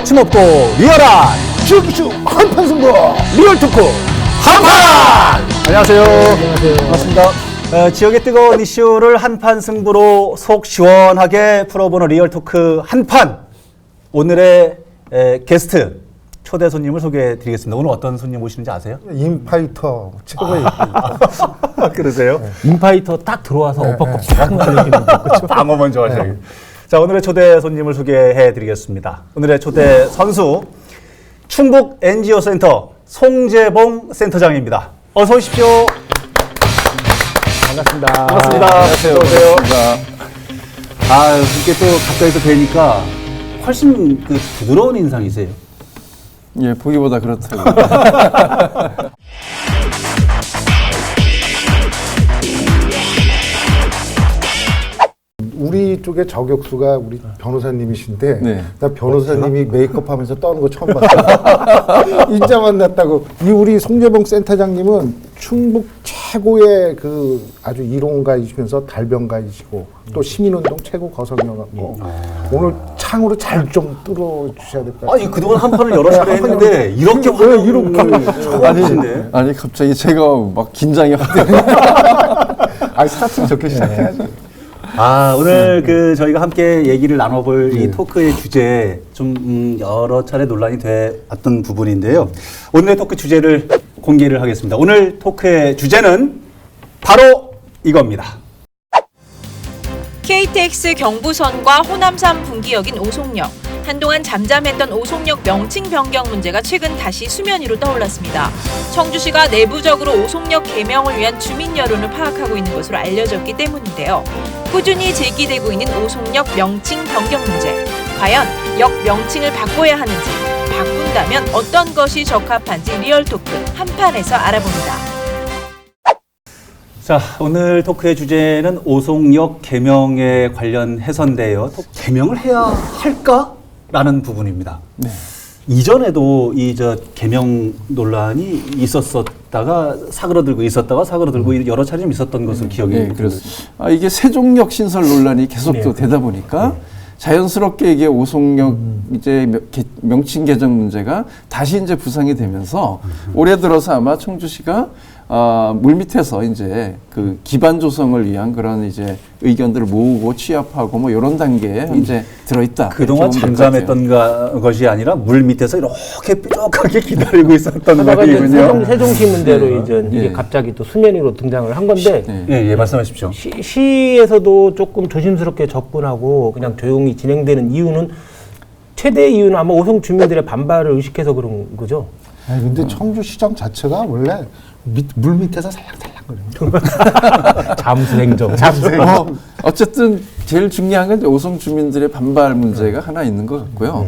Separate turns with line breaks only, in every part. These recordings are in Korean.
거침없고 리얼한 슈슈 한판 승부 리얼 토크 한판! 안녕하세요. 안녕하세요. 반갑습니다. 어, 지역의 뜨거운 이슈를 한판 승부로 속 시원하게 풀어보는 리얼 토크 한판. 오늘의 에, 게스트 초대 손님을 소개해 드리겠습니다. 오늘 어떤 손님 오시는지 아세요?
인파이터 최고의
그러세요?
인파이터 딱 들어와서 딱 날리시는 거.
방어 먼저 하셔요. 자, 오늘의 초대 손님을 소개해 드리겠습니다. 오늘의 초대 선수 충북 NGO 센터 송재봉 센터장입니다. 어서 오십시오.
반갑습니다.
반갑습니다. 안녕하세요. 오세요. 아, 이렇게 또 가까이 서 뵈니까 훨씬 그 부드러운 인상이세요.
예, 보기보다 그렇다고.
우리 쪽의 저격수가 우리 변호사님이신데
네.
나 변호사님이 메이크업하면서 떠는 거 처음 봤어요. 인자 만났다고. 이 우리 송재봉 센터장님은 충북 최고의 그 아주 이론가이시면서 달변가이시고 또 시민운동 최고 거성이어갖고 오늘 창으로 잘 좀 뚫어 주셔야 될 것 같아요.
아니, 그동안 한 판을 여러 차례 했는데 이렇게
왜 이렇게
아니,
처음이신데.
아니 갑자기 제가 막 긴장이 확 되네.
아니 스타트 좋게 시작해야지.
아, 오늘 그 저희가 함께 얘기를 나눠볼 이 토크의 주제 좀 음, 여러 차례 논란이 되었던 부분인데요. 오늘의 토크 주제를 공개를 하겠습니다. 오늘 토크의 주제는 바로 이겁니다.
KTX 경부선과 호남산 분기역인 오송역. 한동안 잠잠했던 오송역 명칭 변경 문제가 최근 다시 수면 위로 떠올랐습니다. 청주시가 내부적으로 오송역 개명을 위한 주민 여론을 파악하고 있는 것으로 알려졌기 때문인데요. 꾸준히 제기되고 있는 오송역 명칭 변경 문제. 과연 역 명칭을 바꿔야 하는지, 바꾼다면 어떤 것이 적합한지 리얼토크 한판에서 알아봅니다.
자, 오늘 토크의 주제는 오송역 개명에 관련해서인데요. 또 개명을 해야 할까 라는 부분입니다.
네.
이전에도 이 저 개명 논란이 있었었다가 사그러들고 있었다가 사그러들고 여러 차례 좀 있었던 것으로 기억이
예,
듭니다.
그렇습니다. 아, 이게 세종역 신설 논란이 계속
네.
또 되다 보니까 자연스럽게 이게 오송역 이제 명- 개- 명칭 개정 문제가 다시 이제 부상이 되면서 올해 들어서 아마 청주시가 아, 물 밑에서 이제 그 기반 조성을 위한 그런 이제 의견들을 모으고 취합하고 뭐 이런 단계에 이제 들어있다.
그동안. 잠잠했던 가- 것이 아니라 물 밑에서 이렇게 뾰족하게 기다리고 있었던 거군요.
세종, 세종시 문제로
네.
이제 이게
예.
갑자기 또 수면 위로 등장을 한 건데
네.
예, 예, 말씀하십시오.
시, 시에서도 조금 조심스럽게 접근하고 그냥 조용히 진행되는 이유는 최대 이유는 아마 오송 주민들의 반발을 의식해서 그런 거죠.
아니, 근데 청주시장 자체가 원래 밑, 물 밑에서 살랑살랑거려요.
잠수 행정.
어, 어쨌든 제일 중요한 건 오송 주민들의 반발 문제가 하나 있는 것 같고요.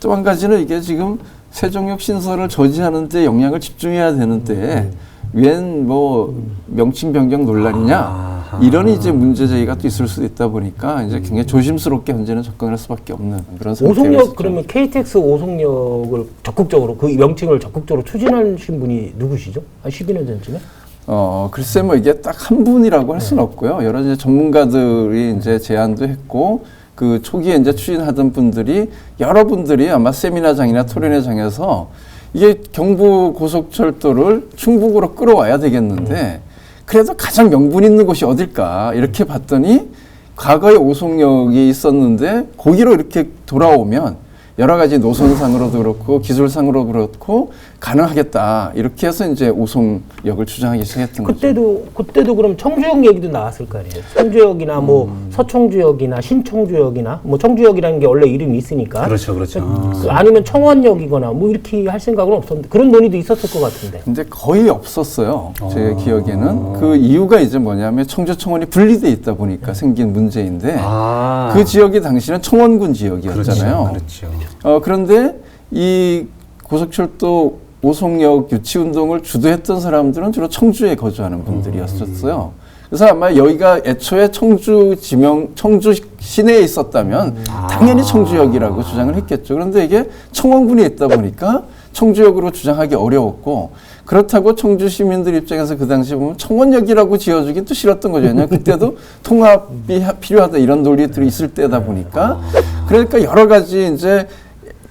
또 한 가지는 이게 지금 세종역 신설을 저지하는데 영향을 집중해야 되는데 웬뭐 명칭 변경 논란이냐 이런 이제 문제 제기가 또 있을 수도 있다 보니까 이제 굉장히 조심스럽게 현재는 접근할 수밖에 없는 그런
오송역. 그러면 KTX 오송역을 적극적으로 그 명칭을 적극적으로 추진하신 분이 누구시죠? 한 12년 전쯤에?
어, 글쎄 뭐 이게 딱 한 분이라고 할 수는 없고요. 여러 이제 전문가들이 이제 제안도 했고 그 초기에 이제 추진하던 분들이 여러분들이 아마 세미나장이나 토론회장에서 이게 경부 고속철도를 충북으로 끌어와야 되겠는데 그래도 가장 명분 있는 곳이 어딜까? 이렇게 봤더니 과거에 오송역이 있었는데 거기로 이렇게 돌아오면 여러 가지 노선상으로도 그렇고 기술상으로 그렇고 가능하겠다 이렇게 해서 이제 오송역을 주장하기 시작했던 거죠.
그때도 그때도 그럼 청주역 얘기도 나왔을 거 아니에요. 청주역이나 뭐
음.
서청주역이나 신청주역이나 뭐 청주역이라는 게 원래 이름이 있으니까.
그렇죠, 그렇죠.
그 아니면 청원역이거나 뭐 이렇게 할 생각은 없었는데 그런 논의도 있었을 것 같은데.
근데 거의 없었어요. 제 기억에는 그 이유가 이제 뭐냐면 청주 청원이 분리돼 있다 보니까 생긴 문제인데
아,
그 지역이 당시는 청원군 지역이었잖아요.
그렇죠. 그렇죠.
어, 그런데 이 고속철도 오송역 유치 운동을 주도했던 사람들은 주로 청주에 거주하는 분들이었었어요. 그래서 아마 여기가 애초에 청주 지명, 청주 시내에 있었다면 당연히 청주역이라고 주장을 했겠죠. 그런데 이게 청원군에 있다 보니까 청주역으로 주장하기 어려웠고 그렇다고 청주 시민들 입장에서 그 당시 보면 청원역이라고 지어주긴 또 싫었던 거죠. 왜냐하면 그때도 통합이 하- 필요하다 이런 논리들이 있을 때다 보니까 그러니까 여러 가지 이제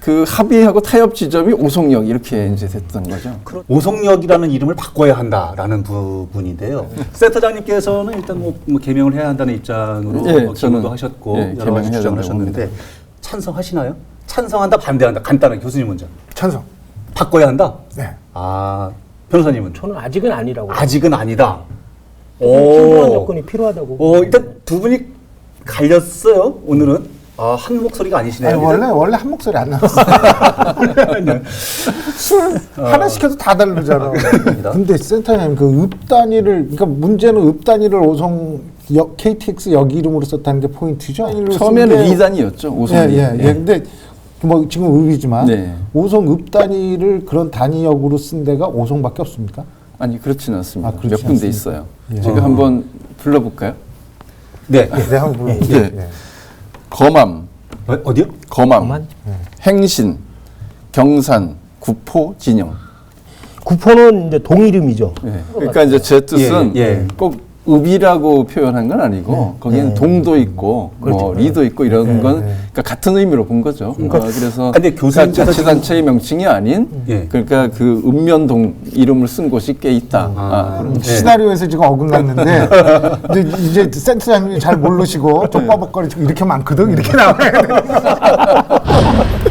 그 합의하고 타협 지점이 오송역 이렇게 이제 됐던 거죠.
오송역이라는 이름을 바꿔야 한다라는 부분인데요. 센터장님께서는 일단 뭐, 뭐 개명을 해야 한다는 입장으로
예,
어,
저는,
기고도 하셨고
예,
여러 가지
개명해야
주장을
된다고
하셨는데
봅니다.
찬성하시나요? 찬성한다, 반대한다. 간단하게 교수님 먼저.
찬성.
바꿔야 한다.
네.
아 변호사님은
저는 아직은 아니라고.
아직은 아니다.
충분한 여건이 필요하다고.
어, 일단 두 분이 갈렸어요. 오늘은 아, 한 목소리가 아니시네요.
아니, 원래 원래 한 목소리 안 나왔어. 술 하나 시켜도 다 다르잖아.
그렇습니다.
근데 센터장님 그 읍 단위를 그러니까 문제는 읍 단위를 오송 역, KTX 역 이름으로 썼다는 게 포인트죠.
처음에는 2단이었죠. 오송이.
예, 예, 예. 근데 뭐 지금 읍이지만
네.
오송 읍 단위를 그런 단위역으로 쓴 데가 오송밖에 없습니까?
아니 그렇지는 않습니다.
아, 그렇지
몇 군데
않습니까?
있어요.
예.
제가 한번 불러볼까요?
네.
네, 한번 불러보세요.
예.
예.
거맘,
어, 어디요?
거맘,
거만?
행신, 경산, 구포, 진영.
구포는 이제 동이름이죠.
예. 그러니까 이제 제 뜻은
예, 예.
꼭 읍이라고 표현한 건 아니고 거기는 동도 있고 뭐 리도 있고 이런 건 그러니까 같은 의미로 본 거죠. 어, 그래서
근데 교수님께서
그러니까 자치단체의 명칭이 아닌
예.
그러니까 그 읍면동 이름을 쓴 곳이 꽤 있다. 아, 그런
네.
시나리오에서 지금 어긋났는데 이제, 이제 센터장님이 잘 모르시고 족바벅거리고 이렇게 많거든? 이렇게 나와야 돼.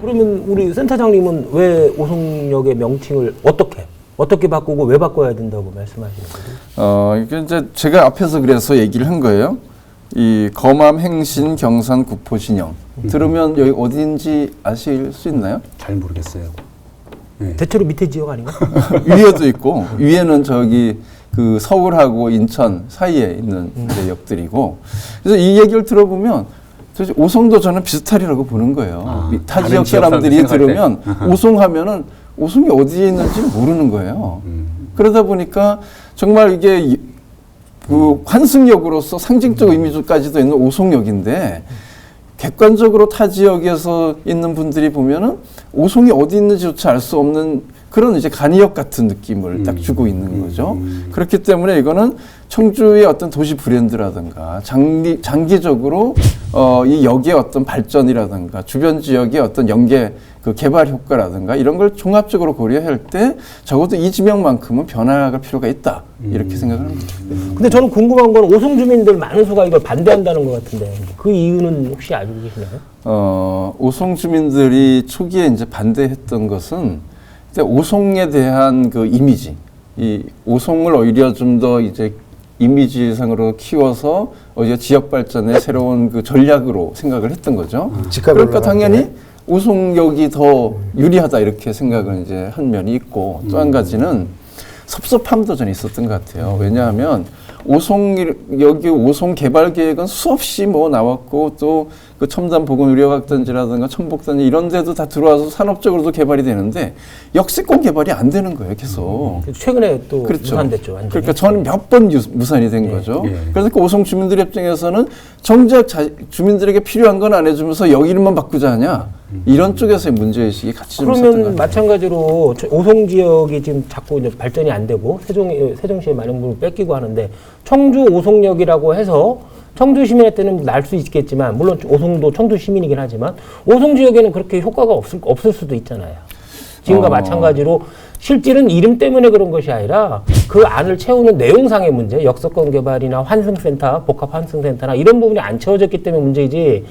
그러면 우리 센터장님은 왜 오송역의 명칭을 어떻게 어떻게 바꾸고 왜 바꿔야 된다고 말씀하시는 거죠?
어, 이게 이제 제가 앞에서 그래서 얘기를 한 거예요. 이 거맘, 행신, 경산, 구포, 진영. 들으면 여기 어딘지 아실 수 있나요?
잘 모르겠어요.
대체로 밑에 지역 아닌가?
위에도 있고 위에는 저기 그 서울하고 인천 사이에 있는 이제 역들이고 그래서 이 얘기를 들어보면 도대체 오송도 저는 비슷하리라고 보는 거예요.
아,
이타 지역 사람들이
사람들
들으면 오송하면은 오송이 어디에 있는지 모르는 거예요.
음.
그러다 보니까 정말 이게 이- 그 환승역으로서 상징적 의미까지도 있는 오송역인데 객관적으로 타 지역에서 있는 분들이 보면은 오송이 어디 있는지조차 알 수 없는 그런 이제 간이역 같은 느낌을 딱 주고 있는 거죠. 그렇기 때문에 이거는 청주의 어떤 도시 브랜드라든가 장기, 장기적으로 어, 이 역의 어떤 발전이라든가 주변 지역의 어떤 연계 그 개발 효과라든가 이런 걸 종합적으로 고려할 때 적어도 이 지명만큼은 변화할 필요가 있다 이렇게 생각을 합니다.
근데 저는 궁금한 건 오송 주민들 많은 수가 이걸 반대한다는 것 같은데 그 이유는 혹시 알고 계시나요?
어, 오송 주민들이 초기에 이제 반대했던 것은 이제 오송에 대한 그 이미지, 이 오송을 오히려 좀 더 이제 이미지상으로 키워서 오히려 지역 발전의 새로운 그 전략으로 생각을 했던 거죠.
직감을
그러니까 당연히 오송역이 더 유리하다 이렇게 생각을 이제 한 면이 있고 또 한 가지는 섭섭함도 저는 있었던 것 같아요. 왜냐하면 오송 여기 오송 개발 계획은 수없이 뭐 나왔고 또 그 첨단 보건 의료학단지라든가 천복단지 이런 데도 다 들어와서 산업적으로도 개발이 되는데 역세권 개발이 안 되는 거예요, 계속.
최근에 또
그렇죠.
무산됐죠. 완전히.
그러니까 저는 몇 번 무산이 된 거죠.
예.
그래서 그 오송 주민들 협정에서는 정작 자, 주민들에게 필요한 건 안 해주면서 여기 이름만 바꾸자 하냐 이런 쪽에서의 문제의식이 같이 좀 있었던 것
그러면
같아요.
마찬가지로 저- 오송 지역이 지금 자꾸 이제 발전이 안 되고 세종 세종시에 많은 부분을 뺏기고 하는데 청주 오송역이라고 해서 청주 시민한테는 날 수 있겠지만 물론 오송도 청주 시민이긴 하지만 오송 지역에는 그렇게 효과가 없을 없을 수도 있잖아요. 지금과
어.
마찬가지로 실질은 이름 때문에 그런 것이 아니라 그 안을 채우는 내용상의 문제, 역서권 개발이나 환승센터, 복합 환승센터나 이런 부분이 안 채워졌기 때문에 문제이지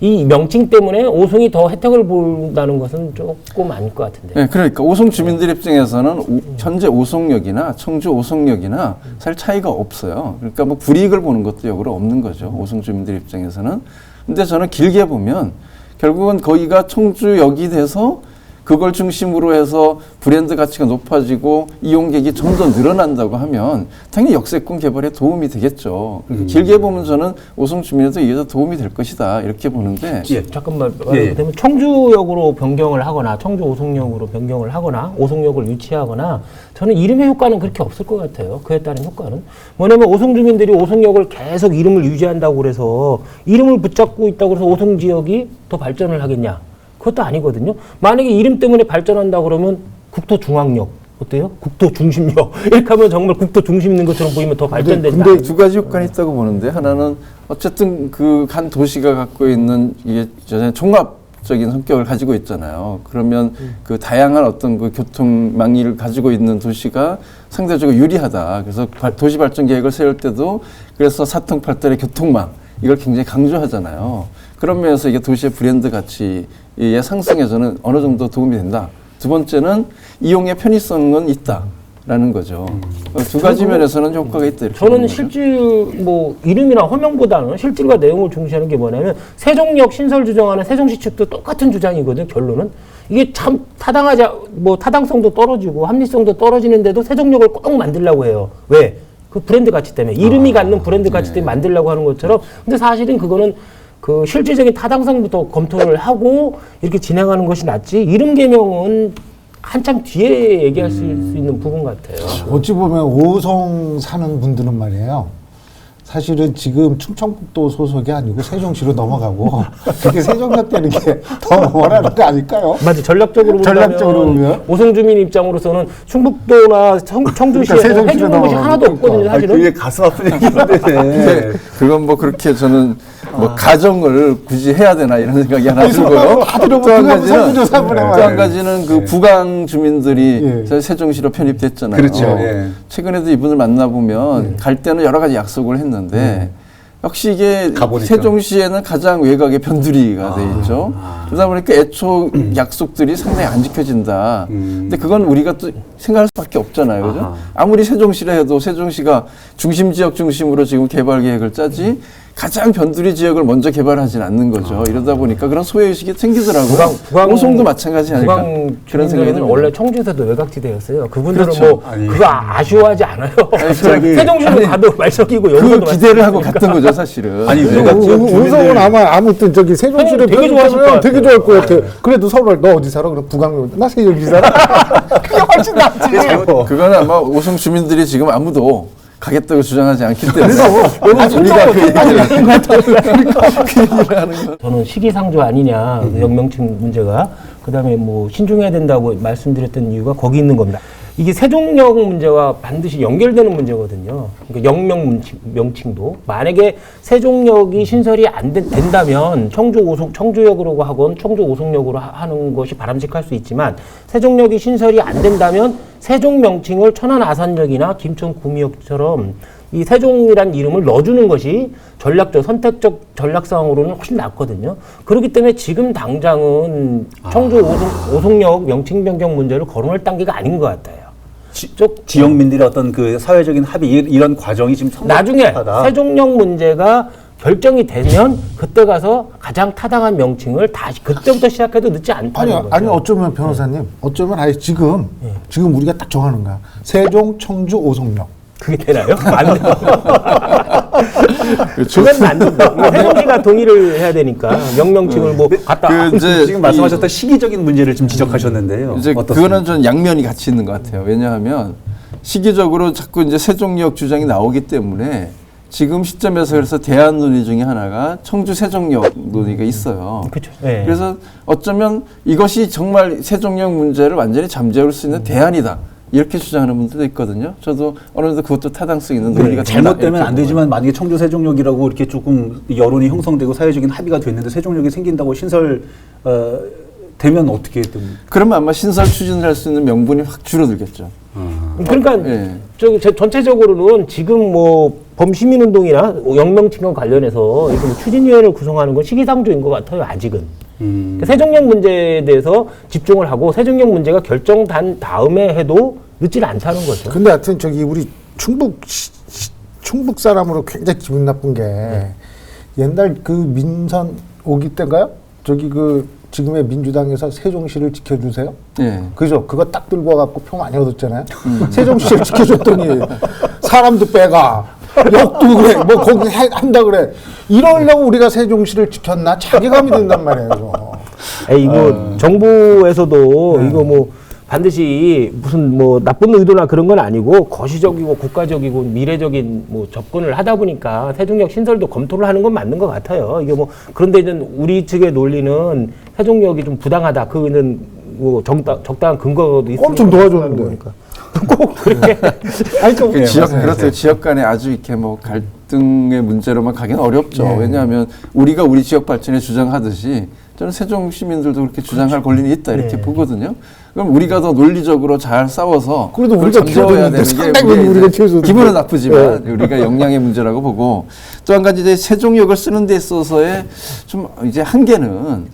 이 명칭 때문에 오송이 더 혜택을 본다는 것은 조금 아닐 것 같은데.
네, 그러니까 오송 주민들 입장에서는 오- 현재 오송역이나 청주 오송역이나 사실 차이가 없어요. 그러니까 뭐 불이익을 보는 것도 역으로 없는 거죠. 오송 주민들 입장에서는. 근데 저는 길게 보면 결국은 거기가 청주역이 돼서 그걸 중심으로 해서 브랜드 가치가 높아지고 이용객이 좀더 늘어난다고 하면 당연히 역세권 개발에 도움이 되겠죠. 그러니까 길게 보면 저는 오송 주민에도 이게 더 도움이 될 것이다 이렇게 보는데
예.
잠깐만
예, 예.
청주역으로 변경을 하거나 청주 오송역으로 변경을 하거나 오송역을 유치하거나 저는 이름의 효과는 그렇게 없을 것 같아요. 그에 따른 효과는 뭐냐면 오송 주민들이 오송역을 계속 이름을 유지한다고 그래서 이름을 붙잡고 있다고 해서 오송 지역이 더 발전을 하겠냐? 그것도 아니거든요. 만약에 이름 때문에 발전한다 그러면 국토 중앙역 어때요? 국토 중심역 이렇게 하면 정말 국토 중심 있는 것처럼 보이면 더 발전된다.
근데 두 가지 효과가 있다고 보는데 하나는 어쨌든 그 한 도시가 갖고 있는 이게 저는 종합 적인 성격을 가지고 있잖아요. 그러면 그 다양한 어떤 그 교통 망리를 가지고 있는 도시가 상대적으로 유리하다. 그래서 발- 도시 발전 계획을 세울 때도 그래서 사통팔달의 교통망 이걸 굉장히 강조하잖아요. 그런 면에서 이게 도시의 브랜드 가치의 상승에서는 어느 정도 도움이 된다. 두 번째는 이용의 편의성은 있다 라는 거죠. 어, 두 가지 면에서는 효과가 있다.
저는. 실질 뭐 이름이나 허명보다는 실질과 내용을 중시하는 게 뭐냐면 세종역 신설 주장하는 세종시 측도 똑같은 주장이거든 결론은 이게 참 타당하지 않- 뭐 타당성도 떨어지고 합리성도 떨어지는데도 세종역을 꼭 만들려고 해요 왜 그 브랜드 가치 때문에 이름이 갖는 브랜드 가치 때문에 만들려고 하는 것처럼 근데 사실은 그거는 그 실질적인 타당성부터 검토를 하고 이렇게 진행하는 것이 낫지 이름 개명은 한참 뒤에 얘기할 수 있는 부분 같아요.
어찌 보면 오송 사는 분들은 말이에요. 사실은 지금 충청북도 소속이 아니고 세종시로 넘어가고 그렇게 세종역 되는 게 더 원하는 거 아닐까요?
맞아 전략적으로
전략적으로 보면?
오송 주민 입장으로서는 충북도나 청, 청주시에
그러니까
해주는 것이 하나도 없거든요. 사실은
그게 가슴 아픈 얘기인데.
근데 그건 뭐 그렇게 저는 뭐 가정을 굳이 해야 되나 이런 생각이 하나 들고요.
다 들어보면
또한
그냥
가지는
설문조사만
또
해봐요.
한 가지는 그 부강 주민들이
예.
저 세종시로 편입됐잖아요.
그렇죠. 예.
최근에도 이분을 만나보면 갈 때는 여러 가지 약속을 했는데 역시 이게
가보니까.
세종시에는 가장 외곽에 변두리가 돼 있죠. 그러다 보니까 애초 약속들이 상당히 안 지켜진다. 근데 그건 우리가 또 생각할 수밖에 없잖아요. 그죠? 아무리 세종시라 해도 세종시가 중심 지역 중심으로 지금 개발 계획을 짜지 가장 변두리 지역을 먼저 개발하진 않는 거죠. 이러다 보니까 그런 소외의식이 생기더라고요.
부강- 부강-
오송도 마찬가지 아닐까?
부강
그런 생각이
주민들은
듭니다.
원래 청주에서도 외곽지대였어요. 그분들은
그렇죠.
뭐
아니.
그거 아- 아쉬워하지 않아요.
갑자기-
세종시로 가도 말석이고
그
여기서도
기대를 하고 갔던 거죠, 사실은.
아니,
네.
외곽 지역
오- 오송은
주민들-
아마 아무튼 저기 세종시를
되게
되게
좋아하실 것 같아요.
되게 좋아할 것 같아. 그래도 서울 너 어디 살아? 그럼 부강로 나 세종시 살아. 그게 훨씬 낫지.
그거는 아마 오송 주민들이 지금 아무도 가겠다고 주장하지 않기 때문에
아주 우리가 그 얘기를
저는 시기상조 아니냐 그 영명층 문제가 그다음에 뭐 신중해야 된다고 말씀드렸던 이유가 거기 있는 겁니다. 이게 세종역 문제와 반드시 연결되는 문제거든요. 그러니까 영명 문칭- 명칭 도 만약에 세종역이 신설이 안 된- 된다면 청주 오송 청주역으로 하건 청주 오송역으로 하- 하는 것이 바람직할 수 있지만 세종역이 신설이 안 된다면 세종 명칭을 천안 아산역이나 김천 구미역처럼 이 세종이란 이름을 넣어주는 것이 전략적 선택적 전략상으로는 훨씬 낫거든요. 그렇기 때문에 지금 당장은 청주 오송, 오송 역 명칭 변경 문제를 거론할 단계가 아닌 것 같아요.
지,
쪽-
지역민들의 어떤 그 사회적인 합의 이- 이런 과정이 지금
나중에
필요하다.
세종역 문제가 결정이 되면 그때 가서 가장 타당한 명칭을 다시 그때부터 시작해도 늦지
아니
않다는 거죠.
아니 어쩌면 변호사님 어쩌면 아예 지금 지금 우리가 딱 정하는 거야. 세종, 청주, 오송역.
그게 되나요? 안 돼요.
그렇죠.
그건 안 된다. 세종시가 동의를 해야 되니까 명명칭을 뭐 갖다
그 이제
지금 말씀하셨던 시기적인 문제를 좀 지적하셨는데요.
이제
어떻습니까?
그거는 좀 양면이 같이 있는 것 같아요. 왜냐하면 시기적으로 자꾸 이제 세종역 주장이 나오기 때문에 지금 시점에서 그래서 대안 논의 중에 하나가 청주 세종역 논의가 있어요.
그렇죠. 예.
그래서 어쩌면 이것이 정말 세종역 문제를 완전히 잠재울 수 있는 대안이다. 이렇게 주장하는 분들도 있거든요. 저도 어느 정도 그것도 타당성 있는 논의가 된다,
네, 잘못되면 안 되지만 만약에 청주 세종역이라고 이렇게 조금 여론이 형성되고 사회적인 합의가 됐는데 세종역이 생긴다고 신설 어, 되면 어떻게 좀
그러면 아마 신설 추진을 할 수 있는 명분이 확 줄어들겠죠.
그러니까
예.
저, 저 전체적으로는 지금 뭐 범시민운동이나 영명칭과 관련해서 뭐 추진위원회를 구성하는 건 시기상조인 것 같아요. 아직은. 그러니까 세종역 문제에 대해서 집중을 하고 세종역 문제가 결정된 다음에 해도 늦지 않다는 거죠.
근데 하여튼 저기 우리 충북 시- 시- 충북 사람으로 굉장히 기분 나쁜 게 옛날 그 민선 오기 때인가요? 저기 그 지금의 민주당에서 세종시를 지켜주세요.
예.
그죠? 그거 딱 들고 와갖고 표 많이 얻었잖아요. 세종시를 지켜줬더니 사람도 빼가 역도 그래 뭐 거기 해- 한다 그래 이러려고 우리가 세종시를 지켰나 자괴감이 든단 말이에요. 이거.
에이, 이거 정부에서도 이거 뭐 반드시 무슨 뭐 나쁜 의도나 그런 건 아니고 거시적이고 국가적이고 미래적인 뭐 접근을 하다 보니까 세종역 신설도 검토를 하는 건 맞는 것 같아요. 이게 뭐 그런데 이제 우리 측의 논리는 세종역이 좀 부당하다. 그거는 뭐 정당, 적당한 근거도 있으니까
엄청 도와줬는데.
보니까. 꼭 그렇게
아니
좀그 지역 그렇죠. 지역 간에 아주 이렇게 뭐 갈등의 문제로만 가기는 어렵죠.
예.
왜냐하면 우리가 우리 지역 발전에 주장하듯이 저는 세종 시민들도 그렇게 주장할 권리는 있다 이렇게
네.
보거든요. 그럼 우리가 더 논리적으로 잘 싸워서
그래도 우리가 키워줬는데
되는 게
상당히.
기분은 나쁘지만
네.
우리가 역량의 문제라고 보고 또 한 가지 이제 세종역을 쓰는 데 있어서의 좀 이제 한계는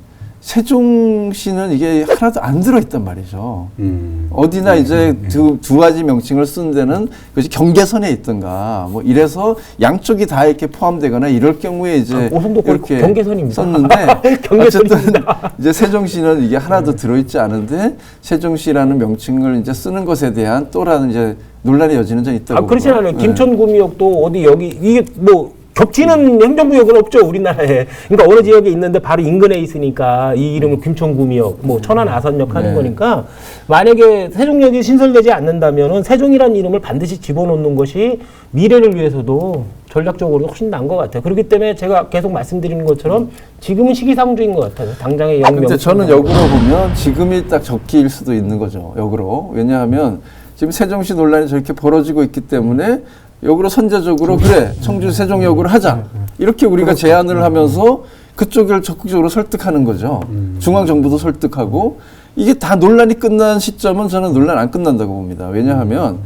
세종시는 이게 하나도 안 들어있단 말이죠.
음.
어디나 이제 두, 두 가지 명칭을 쓰는 데는 그것이 경계선에 있든가 뭐 이래서 양쪽이 다 이렇게 포함되거나 이럴 경우에 이제
아, 거의
이렇게
경계선입니다.
썼는데 어쨌든. 이제 세종시는 이게 하나도 들어있지 않은데 세종시라는 명칭을 이제 쓰는 것에 대한 또라는 이제 논란의 여지는 좀 있다고
아, 그렇지. 않아요.
네.
김천구미역도 어디 여기 이게 뭐 겹치는 행정구역은 없죠 우리나라에. 그러니까 어느 지역에 있는데 바로 인근에 있으니까 이 이름을 김천구미역, 뭐 천안 아선역 하는
네.
거니까 만약에 세종역이 신설되지 않는다면은 세종이라는 이름을 반드시 집어넣는 것이 미래를 위해서도 전략적으로 훨씬 나은 것 같아요. 그렇기 때문에 제가 계속 말씀드리는 것처럼 지금은 시기상조인 것 같아요. 당장의 영명.
근데 저는 역으로 보면 지금이 딱 적기일 수도 있는 거죠. 역으로. 왜냐하면 지금 세종시 논란이 저렇게 벌어지고 있기 때문에 역으로 선제적으로 그래 청주 세종역으로 하자. 이렇게 우리가 제안을 하면서 그쪽을 적극적으로 설득하는 거죠. 중앙 정부도 설득하고 이게 다 논란이 끝난 시점은 저는 논란 안 끝난다고 봅니다. 왜냐하면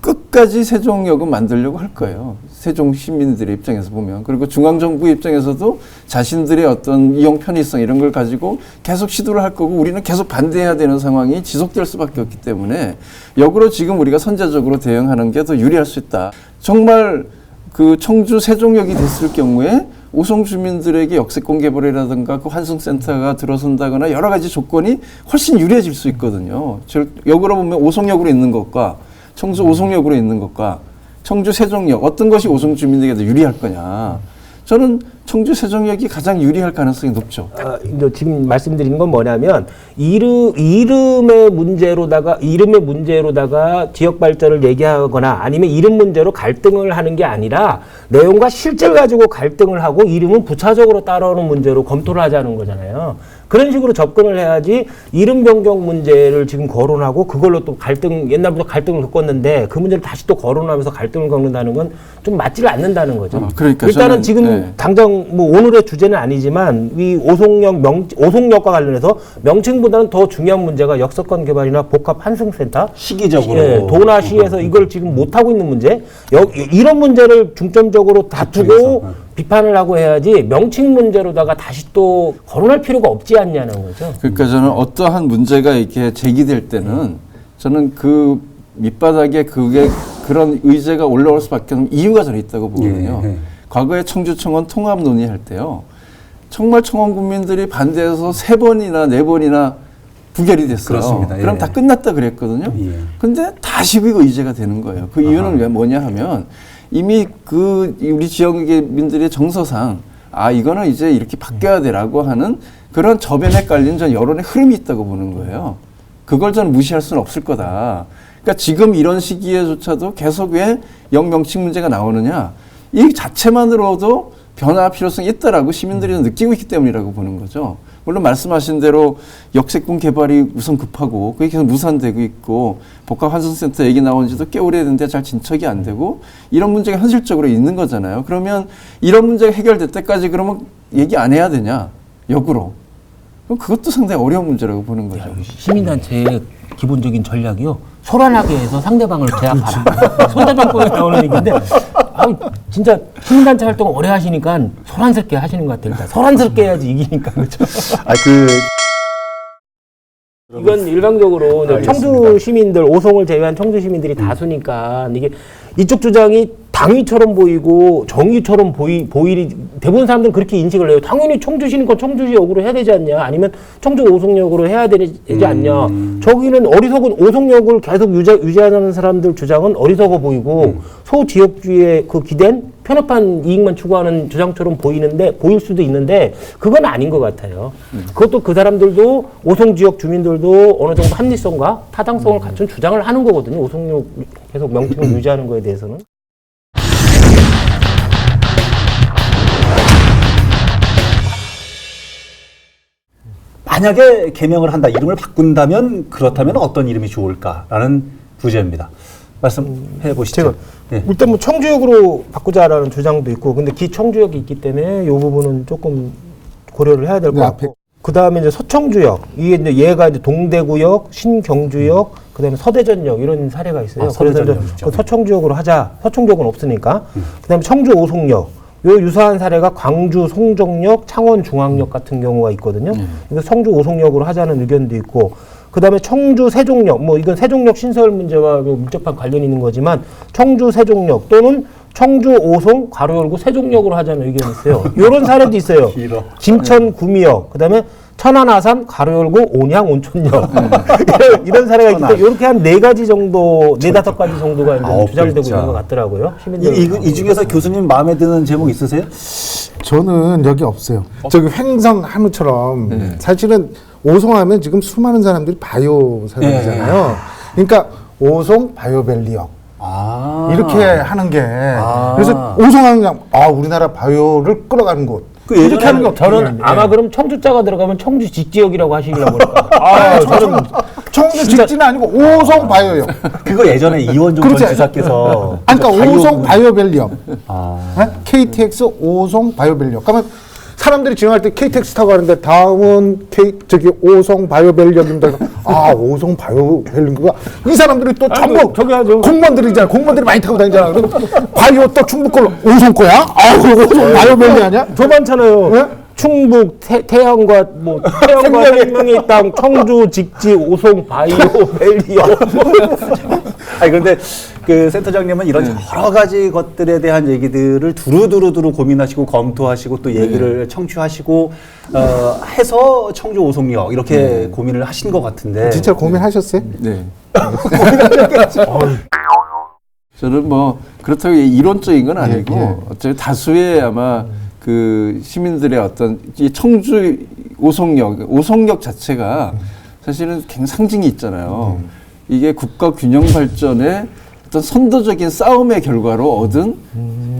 끝까지 세종역은 만들려고 할 거예요. 세종 시민들의 입장에서 보면. 그리고 중앙정부 입장에서도 자신들의 어떤 이용 편의성 이런 걸 가지고 계속 시도를 할 거고 우리는 계속 반대해야 되는 상황이 지속될 수밖에 없기 때문에 역으로 지금 우리가 선제적으로 대응하는 게 더 유리할 수 있다. 정말 그 청주 세종역이 됐을 경우에 오송 주민들에게 역세권 개발이라든가 그 환승센터가 들어선다거나 여러 가지 조건이 훨씬 유리해질 수 있거든요. 즉 역으로 보면 오송역으로 있는 것과 청주 오송역으로 있는 것과 청주 세종역 어떤 것이 오송 주민에게 더 유리할 거냐. 저는 청주 세종역이 가장 유리할 가능성이 높죠.
아, 지금 말씀드리는 건 뭐냐면 이름 이름의 문제로다가 이름의 문제로다가 지역 발전을 얘기하거나 아니면 이름 문제로 갈등을 하는 게 아니라 내용과 실제를 가지고 갈등을 하고 이름은 부차적으로 따라오는 문제로 검토를 하자는 거잖아요. 그런 식으로 접근을 해야지 이름 변경 문제를 지금 거론하고 그걸로 또 갈등 옛날부터 갈등을 겪었는데 그 문제를 다시 또 거론하면서 갈등을 겪는다는 건 좀 맞지를 않는다는 거죠.
어, 그러니까
일단은
저는,
지금
네.
당장 뭐 오늘의 주제는 아니지만 이 오송역 명 오송역과 관련해서 명칭보다는 더 중요한 문제가 역세권 개발이나 복합 환승센터
시기적으로.
예, 도나 시에서 이걸 지금 못 하고 있는 문제 여, 이런 문제를 중점적으로 다투고 비판을 하고 해야지 명칭 문제로다가 다시 또 거론할 필요가 없지 않냐는 거죠.
그러니까 저는 어떠한 문제가 이렇게 제기될 때는 저는 그 밑바닥에 그게 그런 의제가 올라올 수밖에 없는 이유가 저는 있다고 보거든요.
예, 예.
과거에 청주청원 통합 논의할 때요. 정말 청원 국민들이 반대해서 세 번이나 네 번이나 부결이 됐어요.
그렇습니다.
그럼
예.
다 끝났다 그랬거든요.
예.
근데 다시 그 의제가 되는 거예요. 그 이유는 왜 뭐냐 하면 이미 그 우리 지역의 민들의 정서상 아 이거는 이제 이렇게 바뀌어야 되라고 하는 그런 저변에 깔린 전 여론의 흐름이 있다고 보는 거예요. 그걸 저는 무시할 수는 없을 거다. 그러니까 지금 이런 시기에조차도 계속 왜 영명칭 문제가 나오느냐 이 자체만으로도 변화 필요성이 있다라고 시민들이 느끼고 있기 때문이라고 보는 거죠. 물론 말씀하신 대로 역세권 개발이 우선 급하고 그게 계속 무산되고 있고 복합환승센터 얘기 나온 지도 꽤 오래됐는데 잘 진척이 안 되고 이런 문제가 현실적으로 있는 거잖아요. 그러면 이런 문제가 해결될 때까지 그러면 얘기 안 해야 되냐? 역으로. 그럼 그것도 상당히 어려운 문제라고 보는 거죠.
시민단체의 기본적인 전략이요. 소란하게 해서 상대방을 제압하라. 손대방법에 나오는 얘기인데, 아 진짜 시민단체 활동 오래 하시니까 소란스럽게 하시는 것 같아요. 일단 소란스럽게 해야지 이기니까 그렇죠.
아, 그
이건 일방적으로 청주 시민들 오송을 제외한 청주 시민들이 다수니까 이게 이쪽 주장이 당위처럼 보이고 정의처럼 보이 보이리 대부분 사람들은 그렇게 인식을 해요. 당연히 청주시니까 청주시 역으로 해야 되지 않냐? 아니면 청주 오송역으로 해야 되지 않냐? 저기는 어리석은 오송역을 계속 유지, 유지하는 사람들 주장은 어리석어 보이고 소지역주의에 그 기댄 편협한 이익만 추구하는 주장처럼 보이는데 보일 수도 있는데 그건 아닌 것 같아요. 그것도 그 사람들도 오송 지역 주민들도 어느 정도 합리성과 타당성을 갖춘 주장을 하는 거거든요. 오송역 계속 명칭을 유지하는 거에 대해서는.
만약에 개명을 한다, 이름을 바꾼다면 그렇다면 어떤 이름이 좋을까라는 부제입니다. 말씀해 보시죠.
제가
예.
일단 뭐 청주역으로 바꾸자라는 주장도 있고 근데 기 청주역이 있기 때문에 이 부분은 조금 고려를 해야 될 것
네, 앞에
같고 그 다음에 이제 서청주역 이게 이제 얘가 이제 동대구역, 신경주역, 그 다음에 서대전역 이런 사례가 있어요.
아,
그래서
서대전역 있죠.
그 서청주역으로 하자. 서청주역은 없으니까. 그 다음에 청주 오송역. 요 유사한 사례가 광주 송정역, 창원 중앙역 같은 경우가 있거든요. 그래서 청주 오송역으로 하자는 의견도 있고, 그 다음에 청주 세종역, 뭐 이건 세종역 신설 문제와 그 밀접한 관련이 있는 거지만, 청주 세종역 또는 청주 오송 가로 열고 세종역으로 하자는 의견이 있어요. 이런 사례도 있어요. 진천 구미역, 그 다음에 천안 아산 가로 열고 온양 온천역 이런, 이런 사례가 있기 때문에 이렇게 한 네 가지 정도, 네 다섯 가지 정도가
아홉
주장되고. 있는 것 같더라고요.
이,
시민들
이, 이 중에서 교수님 마음에 드는 제목 있으세요?
저는 여기 없어요. 저기 횡성 한우처럼 사실은 오송하면 지금 수많은 사람들이 바이오 사람이잖아요. 그러니까 오송 바이오밸리역
아.
이렇게 하는 게 그래서 오송하면 그냥 아 우리나라 바이오를 끌어가는 곳
그
이렇게 하는 게
저는
되는데.
아마 그럼 청주자가 들어가면 청주 직지역이라고 하시려고 그럴까. 아, 저는
청주 직지는 아니고 오송 바이오역.
그거 예전에 이원종 전
그렇지.
주사께서
아니, 그러니까
바이오-
오송 바이오밸리역.
아.
네? KTX 오송 바이오밸리역. 그러면 사람들이 지나갈 때 KTX 타고 가는데 다음은 K 저기 오송 바이오밸리역입니다. 아 오송 바이오밸리역가 이 사람들이 또 전부
저기 하죠.
공무원들이잖아. 공무원들이 많이 타고 다니잖아. 그럼 바이오 또 충북 걸로 오송 거야? 아 그거 오송 바이오밸리 아니야?
저 많잖아요.
네?
충북 태, 태양과 뭐 태양과 생명의 땅 청주 직지 오송 바이오 밸리요.
아니 그런데 그 센터장님은 이런 여러 가지 것들에 대한 얘기들을 두루두루두루 고민하시고 검토하시고 또 얘기를 청취하시고 어, 해서 청주 오송역 이렇게 고민을 하신 것 같은데
진짜 고민하셨어요?
네. 저는 뭐 그렇다고 이론적인 건 아니고
예, 예.
어차피 다수의 아마 그 시민들의 어떤 이 청주 오송역 오송역 자체가 사실은 굉장히 상징이 있잖아요. 이게 국가 균형 발전의 어떤 선도적인 싸움의 결과로 얻은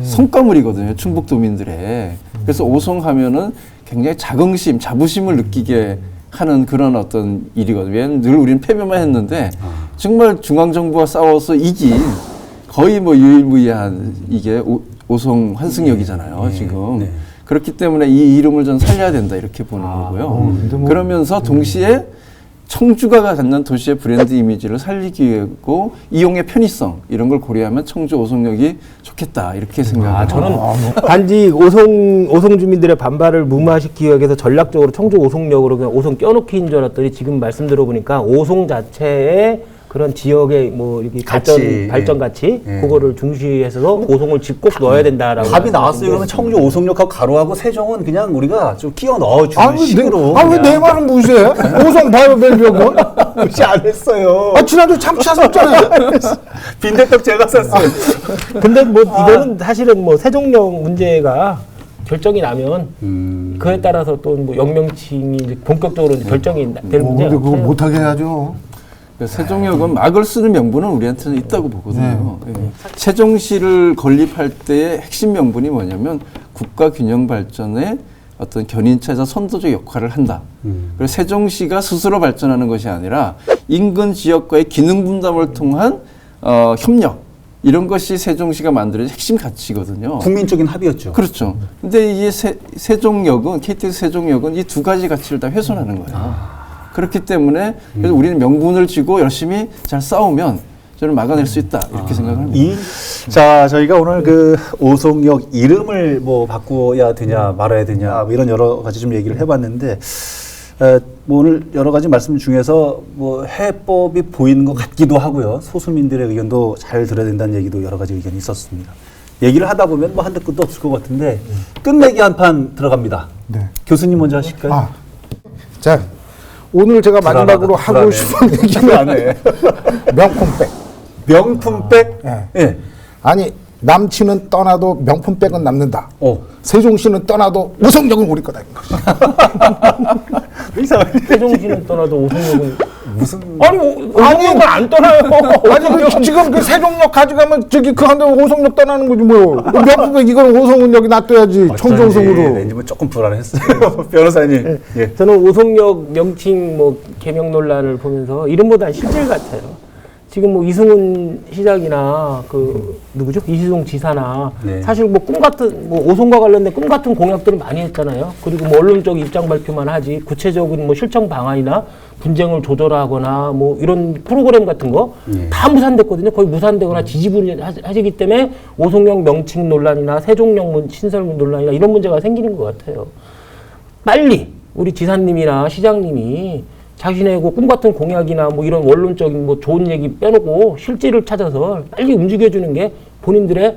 성과물이거든요. 충북 도민들의. 그래서 오송하면은 굉장히 자긍심, 자부심을 느끼게 하는 그런 어떤 일이거든요. 왜냐하면 늘 우리는 패배만 했는데 정말 중앙정부와 싸워서 이긴 거의 뭐 유일무이한 이게 오, 오송 환승역이잖아요. 지금.
네.
그렇기 때문에 이 이름을 전 살려야 된다 이렇게 보는 거고요.
근데 뭐-
그러면서 동시에 청주가 갖는 도시의 브랜드 이미지를 살리기 위해고 이용의 편의성 이런 걸 고려하면 청주 오송역이 좋겠다 이렇게
아,
생각합니다.
저는 단지 오송 오송 주민들의 반발을 무마시키기 위해서 전략적으로 청주 오송역으로 그냥 오송 껴놓기인 줄 알았더니 지금 말씀 들어보니까 오송 자체의 그런 지역의 뭐 이렇게 발전
가치,
발전
예.
가치
예.
그거를 중시해서 오송을 집꼭 넣어야 된다라고
답이 나왔어요. 그러면 청주 오송역하고 가로하고 세종은 그냥 우리가 좀 끼워 넣어주는
아왜
식으로
내, 아왜 내 말은 무시해? 오송 바이오밸리역은?
무시 안 했어요.
아 지난주 참치 샀었잖아요.
빈대떡 제가 샀어요.
근데 뭐 이거는 사실은 뭐 세종역 문제가 결정이 나면
음.
그에 따라서 또 뭐 영명칭이 본격적으로 결정이 나- 될
어,
문제가
근데 그거
없어요.
못하게 해야죠.
그러니까 세종역은 막을 쓰는 명분은 우리한테는 있다고 보거든요. 예. 세종시를 건립할 때의 핵심 명분이 뭐냐면 국가 균형 발전에 어떤 견인차에서 선도적 역할을 한다. 그리고 세종시가 스스로 발전하는 것이 아니라 인근 지역과의 기능 분담을 통한 어, 협력 이런 것이 세종시가 만들어진 핵심 가치거든요.
국민적인 합의였죠.
그렇죠. 근데 이 세, 세종역은 KTX 세종역은 이 두 가지 가치를 다 훼손하는 거예요. 그렇기 때문에 그래서 우리는 명분을 쥐고 열심히 잘 싸우면 저는 막아낼 수 있다 이렇게 생각을 합니다.
이, 자, 저희가 오늘 그 오송역 이름을 뭐 바꾸어야 되냐 말아야 되냐 뭐 이런 여러 가지 좀 얘기를 해봤는데 에, 뭐 오늘 여러 가지 말씀 중에서 뭐 해법이 보이는 것 같기도 하고요. 소수민들의 의견도 잘 들어야 된다는 얘기도 여러 가지 의견이 있었습니다. 얘기를 하다 보면 뭐 한도 끝도 없을 것 같은데 끝내기 한 판 들어갑니다.
네.
교수님 먼저 하실까요?
아, 자 오늘 제가
불안하다,
마지막으로 하고
불안해.
싶은 얘기는
불안해.
명품백.
명품백?
예.
예.
아니 남친은 떠나도 명품백은 남는다.
어.
세종시는 떠나도 우성역은 우리 거다.
이상하게.
세종시는 떠나도 오송역은
무슨
아니 오- 오송역은 안 떠나요.
아니 그, 지금 그 세종역 가져가면 저기 그 한데 오성역 떠나는 거지 뭐. 명품백 이거는 오성역이 놔둬야지 청정성으로.
왠지 뭐 조금 불안했어요. 변호사님. 예.
저는 오송역 명칭 뭐 개명 논란을 보면서 이름보다는 실질 같아요. 지금 뭐 이승훈 시장이나 그 누구죠 이시동 지사나
네.
사실 뭐 꿈 같은 뭐 오송과 관련된 꿈 같은 공약들을 많이 했잖아요. 그리고 뭐 언론적 입장 발표만 하지 구체적인 뭐 실천 방안이나 분쟁을 조절하거나 뭐 이런 프로그램 같은 거 다 무산됐거든요. 거의 무산되거나 지지부진하시기 때문에 오송역 명칭 논란이나 세종역 문- 신설 논란이나 이런 문제가 생기는 것 같아요. 빨리 우리 지사님이나 시장님이 자신의 그 꿈 같은 공약이나 뭐 이런 원론적인 뭐 좋은 얘기 빼놓고 실질을 찾아서 빨리 움직여주는 게 본인들의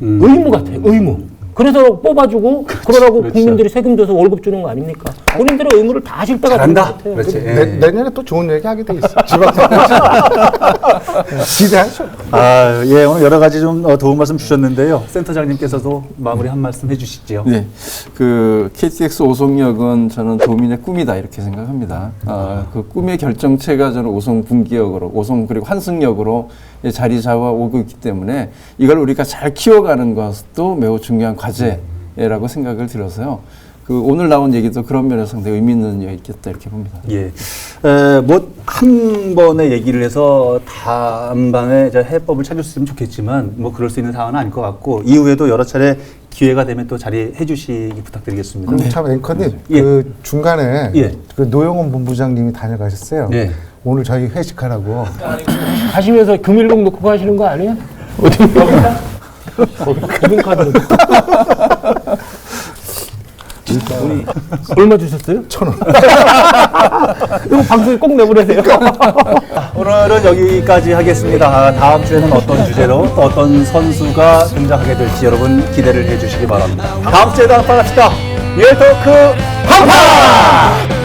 의무 같아요. 의무. 그래서 뽑아주고 그러라고 국민들이 세금 줘서 월급 주는 거 아닙니까? 본인들의 의무를 다 하실 때가 것. 같아요.
그렇지.
내,
예.
내년에 또 좋은 얘기 하게 돼 있어. 지방선거. 기대하셔.
아, 예, 오늘 여러 가지 좀 어, 도움 말씀 주셨는데요. 센터장님께서도 마무리 한 말씀 해주시죠.
네, 그 KTX 오송역은 저는 도민의 꿈이다 이렇게 생각합니다. 아, 그 꿈의 결정체가 저는 오송 분기역으로, 오송 그리고 환승역으로 자리 잡아 오고 있기 때문에 이걸 우리가 잘 키워가는 것도 매우 중요한 과제라고 생각을 들어서요. 그 오늘 나온 얘기도 그런 면에서 상당히 의미 있는 얘기 있겠다 이렇게 봅니다.
예. 에, 뭐, 한 번에 얘기를 해서 단방에 해법을 찾을 수 있으면 좋겠지만, 뭐, 그럴 수 있는 상황은 아닐 것 같고, 이후에도 여러 차례 기회가 되면 또 자리해 주시기 부탁드리겠습니다.
그럼 참 앵커님
예.
그 중간에
예.
그 노영원 본부장님이 다녀가셨어요.
네.
오늘 저희 회식하라고.
하시면서 금일봉 놓고 가시는 거 아니에요? 어디입니까? 금융카드. 우리 얼마 주셨어요? 천 원. 이거 방송에 꼭 내보내세요.
오늘은 여기까지 하겠습니다. 아, 다음 주에는 어떤 주제로 또 어떤 선수가 등장하게 될지 여러분 기대를 해 주시기 바랍니다. 다음 주에도 한판 합시다. 리얼토크 한판!